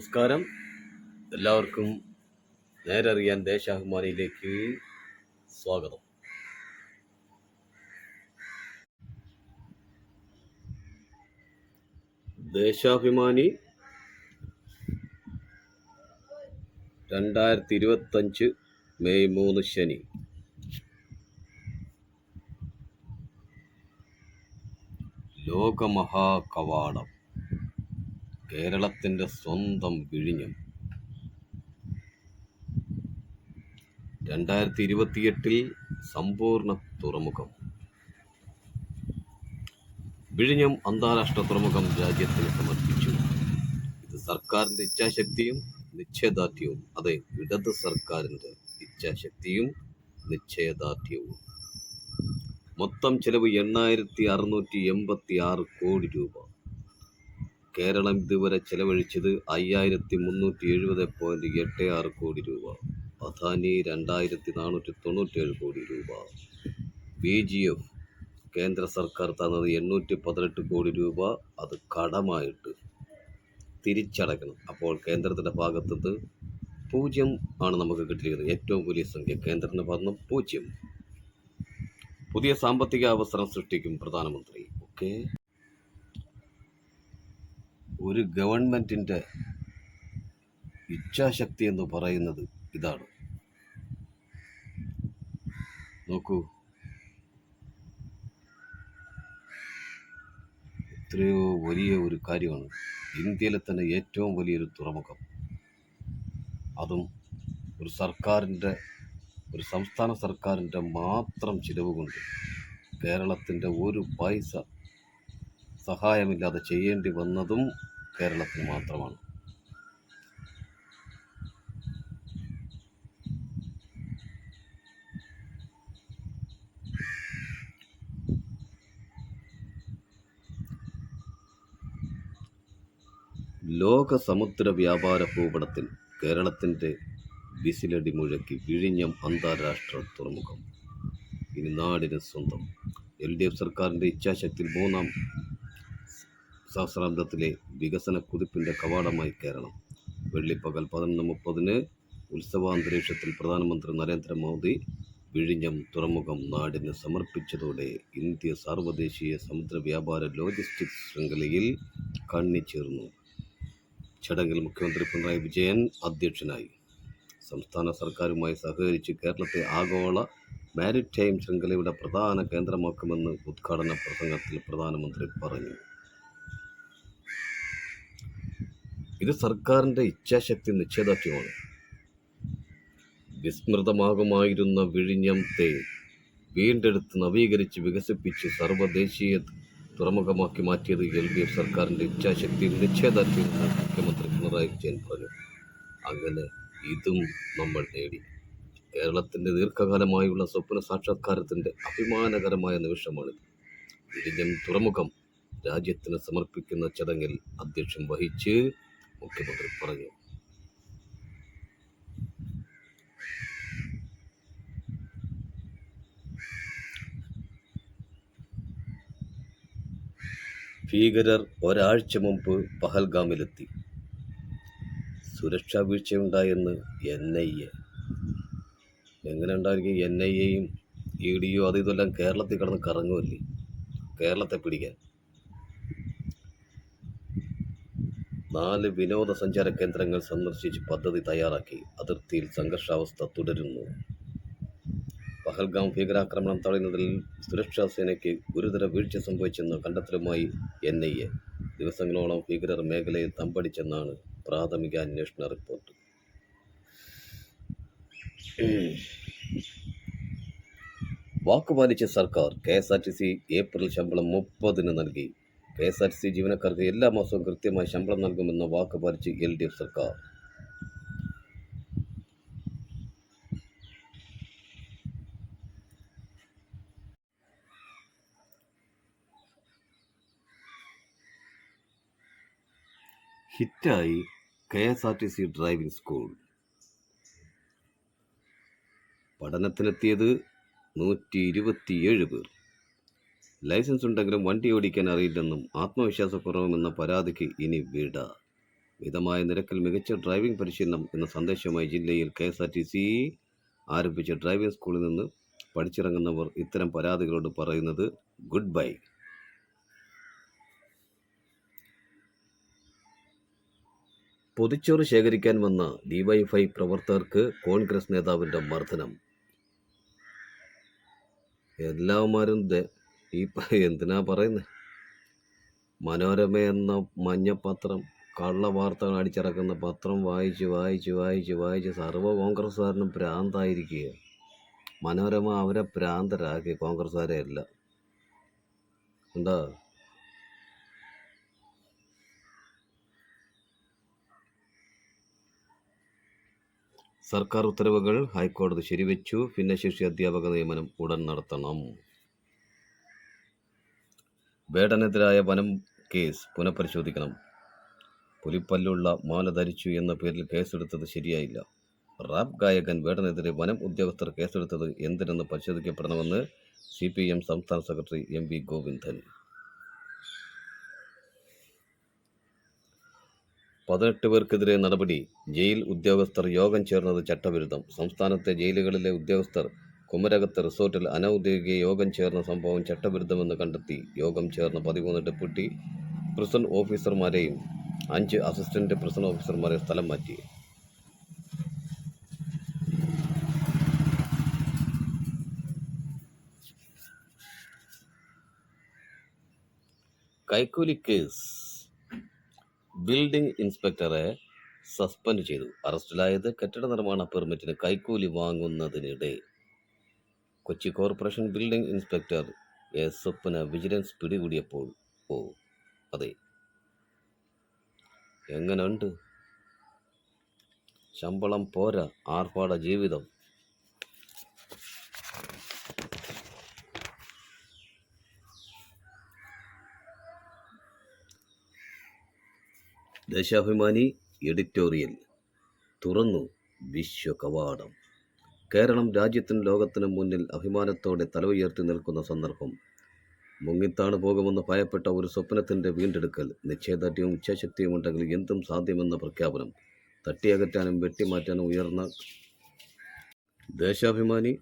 നമസ്കാരം. എല്ലാവർക്കും നേരറിയാൻ ദേശാഭിമാനിയിലേക്ക് സ്വാഗതം. ദേശാഭിമാനി രണ്ടായിരത്തി ഇരുപത്തഞ്ച് മെയ് മൂന്ന് ശനി. ലോകമഹാകവാടം. കേരളത്തിന്റെ സ്വന്തം വിഴിഞ്ഞം. രണ്ടായിരത്തി ഇരുപത്തിയെട്ടിൽ സമ്പൂർണ തുറമുഖം. വിഴിഞ്ഞം അന്താരാഷ്ട്ര തുറമുഖം രാജ്യത്തിന് സമർപ്പിച്ചു. ഇത് സർക്കാരിന്റെ ഇച്ഛാശക്തിയും നിശ്ചയദാർഢ്യവും അതെ ഇടത് സർക്കാരിന്റെ ഇച്ഛാശക്തിയും നിശ്ചയദാർഢ്യവും. മൊത്തം ചെലവ് എണ്ണായിരത്തി അറുന്നൂറ്റി എൺപത്തി ആറ് കോടി രൂപ. കേരളം ഇതുവരെ ചെലവഴിച്ചത് അയ്യായിരത്തി മുന്നൂറ്റി എഴുപത് പോയിന്റ് എട്ട് ആറ് കോടി രൂപ. അദാനി രണ്ടായിരത്തി നാനൂറ്റി തൊണ്ണൂറ്റേഴ് കോടി രൂപ. ബി ജി എഫ് കേന്ദ്ര സർക്കാർ തന്നത് എണ്ണൂറ്റി പതിനെട്ട് കോടി രൂപ. അത് കടമായിട്ട് തിരിച്ചടക്കണം അപ്പോൾ കേന്ദ്രത്തിന്റെ ഭാഗത്തുനിന്ന് പൂജ്യം ആണ് നമുക്ക് കിട്ടിയിരിക്കുന്നത്. ഏറ്റവും വലിയ സംഖ്യ കേന്ദ്രത്തിന്റെ ഭാഗത്ത് പൂജ്യം. പുതിയ സാമ്പത്തിക അവസരം സൃഷ്ടിക്കും പ്രധാനമന്ത്രി. ഓക്കെ. ഒരു ഗവൺമെന്റിന്റെ ഇച്ഛാശക്തി എന്ന് പറയുന്നത് ഇതാണ്. നോക്കൂ. എത്രയോ വലിയ ഒരു കാര്യമാണ്. ഇന്ത്യയിലെ തന്നെ ഏറ്റവും വലിയൊരു തുറമുഖം. അതും ഒരു സർക്കാരിന്റെ ഒരു സംസ്ഥാന സർക്കാരിന്റെ മാത്രം ചിലവ് കൊണ്ട് കേരളത്തിന്റെ ഒരു പൈസ സഹായമില്ലാതെ ചെയ്യേണ്ടി വന്നതും കേരളത്തിന് മാത്രമാണ്. ലോക സമുദ്ര വ്യാപാര ഭൂപടത്തിൽ കേരളത്തിന്റെ വിസിലടി മുഴക്കി വിഴിഞ്ഞം അന്താരാഷ്ട്ര തുറമുഖം. ഇനി നാടിന് സ്വന്തം. എൽ ഡി എഫ് സർക്കാരിന്റെ ഇച്ഛാശക്തി മൂന്നാം സഹസ്രാബ്ദത്തിലെ വികസന കുതിപ്പിന്റെ കവാടമായി കേരളം. വെള്ളിപ്പകൽ പതിനൊന്ന് മുപ്പതിന് ഉത്സവാന്തരീക്ഷത്തിൽ പ്രധാനമന്ത്രി നരേന്ദ്രമോദി വിഴിഞ്ഞം തുറമുഖം നാടിന് സമർപ്പിച്ചതോടെ ഇന്ത്യ സാർവദേശീയ സമുദ്ര വ്യാപാര ലോജിസ്റ്റിക്സ് ശൃംഖലയിൽ കണ്ണിച്ചേർന്നു. ചടങ്ങിൽ മുഖ്യമന്ത്രി പിണറായി വിജയൻ അധ്യക്ഷനായി. സംസ്ഥാന സർക്കാരുമായി സഹകരിച്ച് കേരളത്തെ ആഗോള മാരിടൈം ശൃംഖലയുടെ പ്രധാന കേന്ദ്രമാക്കുമെന്ന് ഉദ്ഘാടന പ്രസംഗത്തിൽ പ്രധാനമന്ത്രി പറഞ്ഞു. ഇത് സർക്കാരിന്റെ ഇച്ഛാശക്തി നിശ്ചയദാർഢ്യമാണ്. വിസ്മൃതമാകുമായിരുന്ന വിഴിഞ്ഞത്തെ വീണ്ടെടുത്ത് നവീകരിച്ച് വികസിപ്പിച്ച് സർവദേശീയ തുറമുഖമാക്കി മാറ്റിയത് എൽ ഡി എഫ് സർക്കാരിന്റെ ഇച്ഛാശക്തി നിശ്ചയദാർഢ്യവും മുഖ്യമന്ത്രി പിണറായി വിജയൻ പറഞ്ഞു. അങ്ങനെ ഇതും നമ്മൾ നേടി. കേരളത്തിന്റെ ദീർഘകാലമായുള്ള സ്വപ്ന സാക്ഷാത്കാരത്തിന്റെ അഭിമാനകരമായ നിമിഷമാണിത്. വിഴിഞ്ഞം തുറമുഖം രാജ്യത്തിന് സമർപ്പിക്കുന്ന ചടങ്ങിൽ അധ്യക്ഷം വഹിച്ച് മുഖ്യമന്ത്രി പറഞ്ഞു ഭീകരർ ഒരാഴ്ച മുമ്പ് പഹൽഗാമിലെത്തി. സുരക്ഷാ വീഴ്ചയുണ്ടായെന്ന് എൻ ഐ എ. എങ്ങനെ ഉണ്ടായിരിക്കും എൻ ഐ എയും ഇ ഡിയും അത് ഇതെല്ലാം കേരളത്തിൽ കിടന്ന് കറങ്ങുമല്ലേ? കേരളത്തെ പിടിക്കാൻ. നാല് വിനോദസഞ്ചാര കേന്ദ്രങ്ങൾ സന്ദർശിച്ച് പദ്ധതി തയ്യാറാക്കി. അതിർത്തിയിൽ സംഘർഷാവസ്ഥ തുടരുന്നു. പഹൽഗാം ഭീകരാക്രമണം തടയുന്നതിൽ സുരക്ഷാ സേനയ്ക്ക് ഗുരുതര വീഴ്ച സംഭവിച്ചെന്ന കണ്ടെത്തലുമായി എൻ ഐ എ ദിവസങ്ങളോളം ഭീകരർ മേഖലയിൽ തമ്പടിച്ചെന്നാണ് പ്രാഥമിക അന്വേഷണ റിപ്പോർട്ട് വാക്കുപാലിച്ച സർക്കാർ K S R T C April ശമ്പളം മുപ്പതിന് നൽകി. K S R T C ജീവനക്കാർക്ക് എല്ലാ മാസവും കൃത്യമായി ശമ്പളം നൽകുമെന്ന വാക്ക് പാലിച്ച് എൽ ഡി എഫ് സർക്കാർ. ഹിറ്റായി K S R T C driving school. പഠനത്തിനെത്തിയത് നൂറ്റി ഇരുപത്തിയേഴ് പേർ. ലൈസൻസ് ഉണ്ടെങ്കിലും വണ്ടി ഓടിക്കാൻ അറിയില്ലെന്നും ആത്മവിശ്വാസക്കുറവുമെന്ന പരാതിക്ക് ഇനി വിട. മിതമായ നിരക്കിൽ മികച്ച ഡ്രൈവിംഗ് പരിശീലനം എന്ന സന്ദേശവുമായി ജില്ലയിൽ K S R T C ആരംഭിച്ച ഡ്രൈവിംഗ് സ്കൂളിൽ നിന്ന് പഠിച്ചിറങ്ങുന്നവർ ഇത്തരം പരാതികളോട് പറയുന്നത് ഗുഡ് ബൈ. പൊതിച്ചോറ് ശേഖരിക്കാൻ വന്ന ഡിവൈഫൈ പ്രവർത്തകർക്ക് കോൺഗ്രസ് നേതാവിന്റെ മർദ്ദനം. എല്ലാവന്മാരും ദേ ഈ എന്തിനാ പറയുന്നത് മനോരമ എന്ന മഞ്ഞപ്പത്രം കള്ള വാർത്തകൾ അടിച്ചിറക്കുന്ന പത്രം വായിച്ച് വായിച്ച് വായിച്ച് വായിച്ച് സർവ കോൺഗ്രസ്സുകാരനും ഭ്രാന്തായിരിക്കുക മനോരമ അവരെ ഭ്രാന്തരാക്കി കോൺഗ്രസ്സുകാരെ അല്ല. എന്താ? സർക്കാർ ഉത്തരവുകൾ ഹൈക്കോടതി ശരിവെച്ചു. ഭിന്നശേഷി അധ്യാപക നിയമനം ഉടൻ നടത്തണം. വേടനെതിരായ വനം കേസ് പുനഃപരിശോധിക്കണം. പുലിപ്പല്ലുള്ള മാല ധരിച്ചു എന്ന പേരിൽ കേസെടുത്തത് ശരിയായില്ല. റാപ്പ് ഗായകൻ വേടനെതിരെ വനം ഉദ്യോഗസ്ഥർ കേസെടുത്തത് എന്തിനെന്ന് പരിശോധിക്കപ്പെടണമെന്ന് സി പി എം സംസ്ഥാന സെക്രട്ടറി എം വി ഗോവിന്ദൻ. പതിനെട്ട് പേർക്കെതിരെ നടപടി. ജയിൽ ഉദ്യോഗസ്ഥർ യോഗം ചേർന്നത് ചട്ടവിരുദ്ധം. സംസ്ഥാനത്തെ ജയിലുകളിലെ ഉദ്യോഗസ്ഥർ കുമരകത്ത് റിസോർട്ടിൽ അനൗദ്യോഗിക യോഗം ചേർന്ന സംഭവം ചട്ടവിരുദ്ധമെന്ന് കണ്ടെത്തി. യോഗം ചേർന്ന പതിമൂന്ന് ഡെപ്യൂട്ടി പ്രിസൺ ഓഫീസർമാരെയും അഞ്ച് അസിസ്റ്റന്റ് പ്രിസൺ ഓഫീസർമാരെ സ്ഥലം മാറ്റി. കൈക്കൂലി കേസ് ബിൽഡിംഗ് ഇൻസ്പെക്ടറെ സസ്പെൻഡ് ചെയ്തു. അറസ്റ്റിലായത് കെട്ടിട നിർമ്മാണ പെർമിറ്റിന് കൈക്കൂലി വാങ്ങുന്നതിനിടെ Kochi corporation building inspector S എപ്പിന് vigilance പിടികൂടിയപ്പോൾ ഓ അതെ. എങ്ങനുണ്ട്? ശമ്പളം പോരാ ആർഭാട ജീവിതം. ദേശാഭിമാനി എഡിറ്റോറിയൽ. തുറന്നു വിശ്വ കവാടം കേരളം രാജ്യത്തിനും ലോകത്തിനും മുന്നിൽ അഭിമാനത്തോടെ തല ഉയർത്തി നിൽക്കുന്ന സന്ദർഭം. മുങ്ങിത്താണ് പോകുമെന്ന് ഭയപ്പെട്ട ഒരു സ്വപ്നത്തിന്റെ വീണ്ടെടുക്കൽ നിശ്ചയദാർഢ്യവും ഇച്ഛാശക്തിയും ഉണ്ടെങ്കിൽ എന്തും സാധ്യമെന്ന പ്രഖ്യാപനം തട്ടിയകറ്റാനും വെട്ടിമാറ്റാനും ഉയർന്ന ദേശാഭിമാനി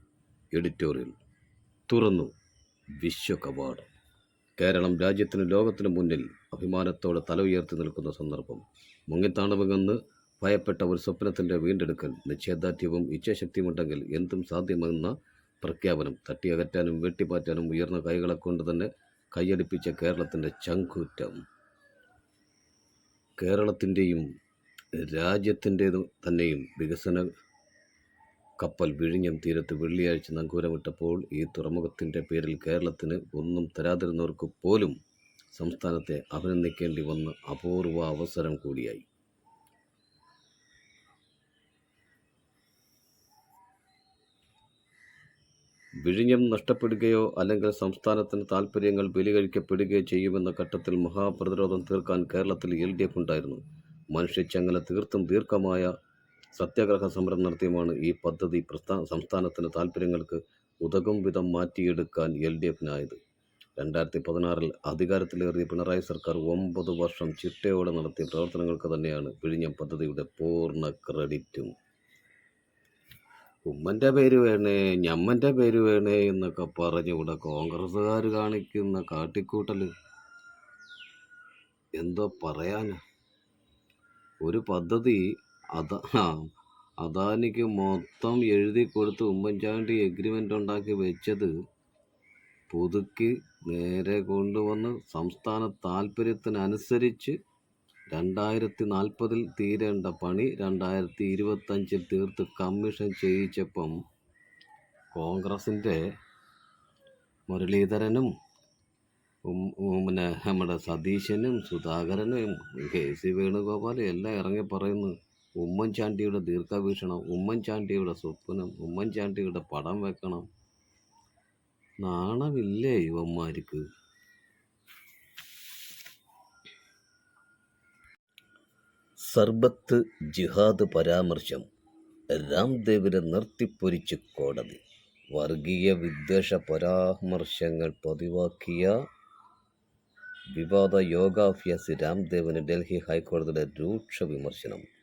എഡിറ്റോറിയൽ. തുറന്നു വിശ്വകവാട് കേരളം രാജ്യത്തിനും ലോകത്തിനും മുന്നിൽ അഭിമാനത്തോടെ തല ഉയർത്തി നിൽക്കുന്ന സന്ദർഭം. മുങ്ങിത്താണവെന്ന് ഭയപ്പെട്ട ഒരു സ്വപ്നത്തിന്റെ വീണ്ടെടുക്കൽ നിശ്ചയദാർഢ്യവും ഇച്ഛാശക്തിയുമുണ്ടെങ്കിൽ എന്തും സാധ്യമെന്ന പ്രഖ്യാപനം തട്ടിയകറ്റാനും വെട്ടിപ്പാറ്റാനും ഉയർന്ന കൈകളെ കൊണ്ട് തന്നെ കൈയടിപ്പിച്ച കേരളത്തിന്റെ ചങ്കൂറ്റം. കേരളത്തിന്റെയും രാജ്യത്തിന്റേതു തന്നെയും വികസന കപ്പൽ വിഴിഞ്ഞം തീരത്ത് വെള്ളിയാഴ്ച നങ്കൂരമിട്ടപ്പോൾ ഈ തുറമുഖത്തിന്റെ പേരിൽ കേരളത്തിന് ഒന്നും തരാതിരുന്നവർക്ക് പോലും സംസ്ഥാനത്തെ അഭിനന്ദിക്കേണ്ടി വന്ന അപൂർവ അവസരം കൂടിയായി. വിഴിഞ്ഞം നഷ്ടപ്പെടുകയോ അല്ലെങ്കിൽ സംസ്ഥാനത്തിന് താൽപ്പര്യങ്ങൾ ബലികഴിക്കപ്പെടുകയോ ചെയ്യുമെന്ന ഘട്ടത്തിൽ മഹാപ്രതിരോധം തീർക്കാൻ കേരളത്തിൽ എൽ ഡി എഫ് ഉണ്ടായിരുന്നു. മനുഷ്യച്ചങ്ങല തീർത്തും ദീർഘമായ സത്യാഗ്രഹ സമരം നടത്തിയുമാണ് ഈ പദ്ധതി പ്രസ്ഥാ സംസ്ഥാനത്തിന് താൽപ്പര്യങ്ങൾക്ക് ഉതകും വിധം മാറ്റിയെടുക്കാൻ എൽ ഡി എഫിനായത്. രണ്ടായിരത്തി പതിനാറിൽ അധികാരത്തിലേറിയ പിണറായി സർക്കാർ ഒമ്പത് വർഷം ചിട്ടയോടെ നടത്തിയ പ്രവർത്തനങ്ങൾക്ക് തന്നെയാണ് വിഴിഞ്ഞം പദ്ധതിയുടെ പൂർണ ക്രെഡിറ്റും. ഉമ്മന്റെ പേര് വേണേ ഞമ്മന്റെ പേര് വേണേ എന്നൊക്കെ പറഞ്ഞ് ഇവിടെ കോൺഗ്രസ്സുകാർ കാണിക്കുന്ന കാട്ടിക്കൂട്ടൽ എന്തോ പറയാനാ? ഒരു പദ്ധതി അതാ അദാനിക്ക് മൊത്തം എഴുതി കൊടുത്ത് ഉമ്മൻചാണ്ടി എഗ്രിമെന്റ് ഉണ്ടാക്കി വെച്ചത് പുതുക്കി നേരെ കൊണ്ടുവന്ന് സംസ്ഥാന താല്പര്യത്തിനനുസരിച്ച് രണ്ടായിരത്തി നാൽപ്പതിൽ തീരേണ്ട പണി രണ്ടായിരത്തി ഇരുപത്തഞ്ചിൽ തീർത്ത് കമ്മീഷൻ ചെയ്യിച്ചപ്പം കോൺഗ്രസിന്റെ മുരളീധരനും പിന്നെ നമ്മുടെ സതീശനും സുധാകരനും കെ സി വേണുഗോപാലും എല്ലാം ഇറങ്ങി പറയുന്നു. ഉമ്മൻചാണ്ടിയുടെ ദീർഘവീക്ഷണം ഉമ്മൻചാണ്ടിയുടെ സ്വപ്നം ഉമ്മൻചാണ്ടിയുടെ പടം വെക്കണം. നാണമില്ലേ ഇവന്മാർക്ക്? സർബത്ത് ജിഹാദ് പരാമർശം. രാംദേവിനെ നിർത്തിപ്പൊരിച്ച് കോടതി. വർഗീയ വിദ്വേഷ പരാമർശങ്ങൾ പതിവാക്കിയ വിവാദ യോഗാഭ്യാസി രാംദേവിന് ഡൽഹി ഹൈക്കോടതിയുടെ രൂക്ഷ വിമർശനം.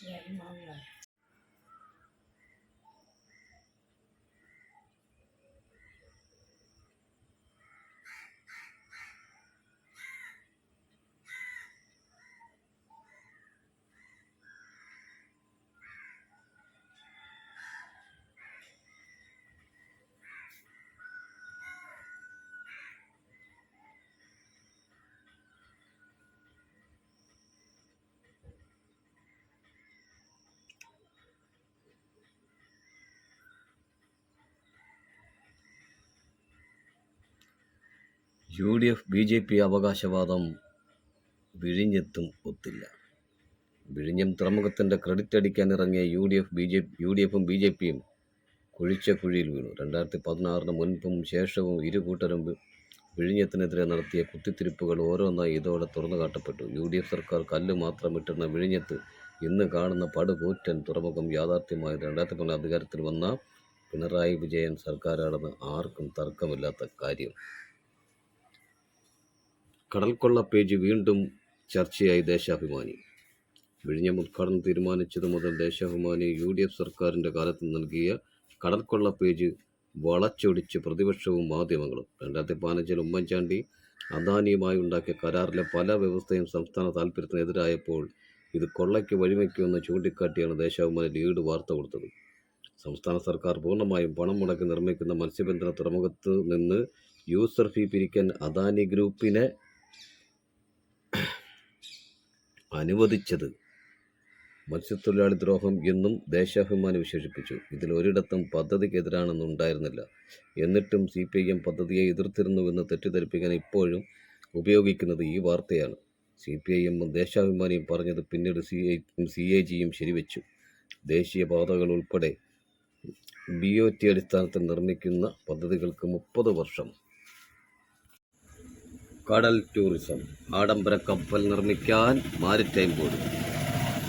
Xe đúng? U D F B J P അവകാശവാദം വിഴിഞ്ഞെത്തും ഒത്തില്ല. വിഴിഞ്ഞം തുറമുഖത്തിന്റെ ക്രെഡിറ്റ് അടിക്കാൻ ഇറങ്ങിയ U D F B J U D എഫും ബി ജെ പിയും കുഴിച്ച കുഴിയിൽ വീണു. രണ്ടായിരത്തി പതിനാറിന് മുൻപും ശേഷവും ഇരു കൂട്ടരും വിഴിഞ്ഞത്തിനെതിരെ നടത്തിയ കുത്തിത്തിരിപ്പുകൾ ഓരോന്നായി ഇതോടെ തുറന്നു കാട്ടപ്പെട്ടു. യു ഡി എഫ് സർക്കാർ കല്ല് മാത്രം ഇട്ടിരുന്ന വിഴിഞ്ഞത്ത് ഇന്ന് കാണുന്ന പടുകൂറ്റൻ തുറമുഖം യാഥാർത്ഥ്യമായത് രണ്ടായിരത്തി പതിനാല് അധികാരത്തിൽ വന്ന പിണറായി വിജയൻ സർക്കാരാണെന്ന് ആർക്കും തർക്കമില്ലാത്ത കാര്യം. കടൽക്കൊള്ള പേജ് വീണ്ടും ചർച്ചയായി ദേശാഭിമാനി. വിഴിഞ്ഞം ഉദ്ഘാടനം തീരുമാനിച്ചത് മുതൽ ദേശാഭിമാനി യു ഡി എഫ് സർക്കാരിന്റെ കാലത്ത് നൽകിയ കടൽക്കൊള്ള പേജ് വളച്ചൊടിച്ച് പ്രതിപക്ഷവും മാധ്യമങ്ങളും. രണ്ടായിരത്തി പതിനഞ്ചിൽ ഉമ്മൻചാണ്ടി അദാനിയുമായി ഉണ്ടാക്കിയ കരാറിലെ പല വ്യവസ്ഥയും സംസ്ഥാന താൽപ്പര്യത്തിനെതിരായപ്പോൾ ഇത് കൊള്ളയ്ക്ക് വഴിവെക്കുമെന്ന് ചൂണ്ടിക്കാട്ടിയാണ് ദേശാഭിമാനി ലീഡ് വാർത്ത കൊടുത്തത്. സംസ്ഥാന സർക്കാർ പൂർണമായും പണം മുടക്കി നിർമ്മിക്കുന്ന മത്സ്യബന്ധന തുറമുഖത്ത് നിന്ന് യൂസർ ഫീ പിരിക്കാൻ അദാനി ഗ്രൂപ്പിനെ അനുവദിച്ചത്. മത്സ്യത്തൊഴിലാളി ദ്രോഹം എന്നും ദേശാഭിമാനി വിശേഷിപ്പിച്ചു. ഇതിൽ ഒരിടത്തും പദ്ധതിക്കെതിരാണെന്ന് ഉണ്ടായിരുന്നില്ല എന്നിട്ടും സി പി ഐ എം പദ്ധതിയെ എതിർത്തിരുന്നുവെന്ന് തെറ്റിദ്ധരിപ്പിക്കാൻ ഇപ്പോഴും ഉപയോഗിക്കുന്നത് ഈ വാർത്തയാണ്. സി പി ഐ എമ്മും ദേശാഭിമാനിയും പറഞ്ഞത് പിന്നീട് സി ഐ സി എ ജിയും ശരിവെച്ചു. ദേശീയ പാതകൾ ഉൾപ്പെടെ ബി ഒ ടി അടിസ്ഥാനത്തിൽ നിർമ്മിക്കുന്ന പദ്ധതികൾക്ക് മുപ്പത് വർഷം. കടൽ ടൂറിസം. ആഡംബര കപ്പൽ നിർമ്മിക്കാൻ മാരിടൈം ബോർഡ്.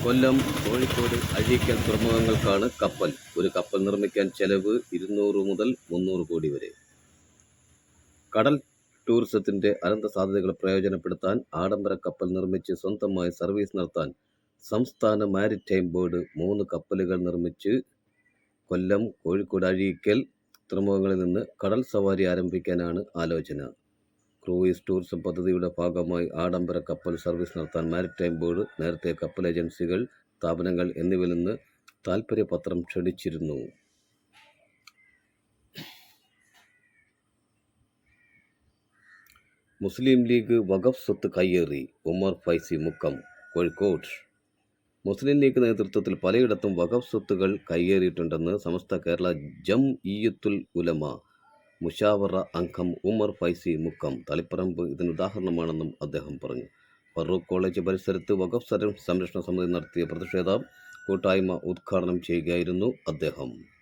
കൊല്ലം കോഴിക്കോട് അഴീക്കൽ തുറമുഖങ്ങൾക്കാണ് കപ്പൽ. ഒരു കപ്പൽ നിർമ്മിക്കാൻ ചെലവ് ഇരുന്നൂറ് മുതൽ മുന്നൂറ് കോടി വരെ. കടൽ ടൂറിസത്തിന്റെ അനന്ത സാധ്യതകൾ പ്രയോജനപ്പെടുത്താൻ ആഡംബര കപ്പൽ നിർമ്മിച്ച് സ്വന്തമായി സർവീസ് നടത്താൻ സംസ്ഥാന മാരിടൈം ബോർഡ് മൂന്ന് കപ്പലുകൾ നിർമ്മിച്ച് കൊല്ലം കോഴിക്കോട് അഴീക്കൽ തുറമുഖങ്ങളിൽ നിന്ന് കടൽ സവാരി ആരംഭിക്കാനാണ് ആലോചന. ക്രൂയിസ് ടൂറിസം പദ്ധതിയുടെ ഭാഗമായി ആഡംബര കപ്പൽ സർവീസ് നടത്താൻ മാരിടൈം ബോർഡ് നേരത്തെ കപ്പൽ ഏജൻസികൾ സ്ഥാപനങ്ങൾ എന്നിവയിൽ നിന്ന് താൽപ്പര്യപത്രം ക്ഷണിച്ചിരുന്നു. മുസ്ലിം ലീഗ് വഖഫ് സ്വത്ത് കയ്യേറി ഉമർ ഫൈസി മുക്കം കോഴിക്കോട്. മുസ്ലിം ലീഗ് നേതൃത്വത്തിൽ പലയിടത്തും വഖഫ് സ്വത്തുകൾ കയ്യേറിയിട്ടുണ്ടെന്ന് സമസ്ത കേരള ജം ഈയത്തുൽ ഉലമ മുഷാവറ അംഗം ഉമർ ഫൈസി മുക്കം. തളിപ്പറമ്പ് ഇതിന് ഉദാഹരണമാണെന്നും അദ്ദേഹം പറഞ്ഞു. ഫറൂഖ് കോളേജ് പരിസരത്ത് വഖഫ് സരം- സംരക്ഷണ സമിതി നടത്തിയ പ്രതിഷേധ കൂട്ടായ്മ ഉദ്ഘാടനം ചെയ്യുകയായിരുന്നു അദ്ദേഹം.